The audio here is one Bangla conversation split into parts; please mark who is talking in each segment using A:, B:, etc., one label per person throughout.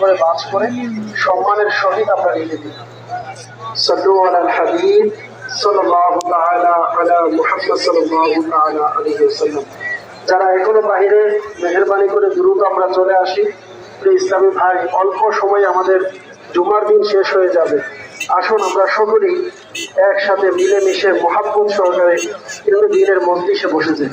A: করে বাজ করে সম্মানের সহিত রেখে যারা এখনও বাইরে মেহরবানি করে দ্রুত আমরা চলে আসি ইসলামী ভাই, অল্প সময় আমাদের জুমার দিন শেষ হয়ে যাবে। আসুন আমরা সকলেই একসাথে মিলেমিশে মহাব্বত সহকারে কিন্তু দিনের মন্দিরে বসে যাই।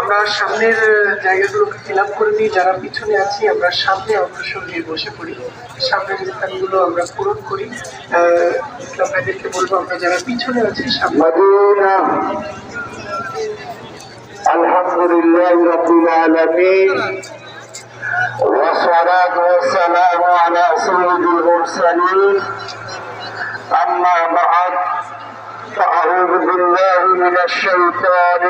A: আমরা সামনের জায়গাগুলোকে ফিল আপ করে নিই যারা পিছনে আছি আমরা সামনে অগ্রসর হয়ে বসে পড়ি সামনের স্থানগুলো আমরা পূরণ করি আহ, ইসলাম ভাইদেরকে বলবো আমরা যারা পিছনে আছি সামনে
B: مدينة الحمد لله رب العالمين والصلاة والسلام على سيد المرسلين أما بعد فأعوذ بالله من الشيطان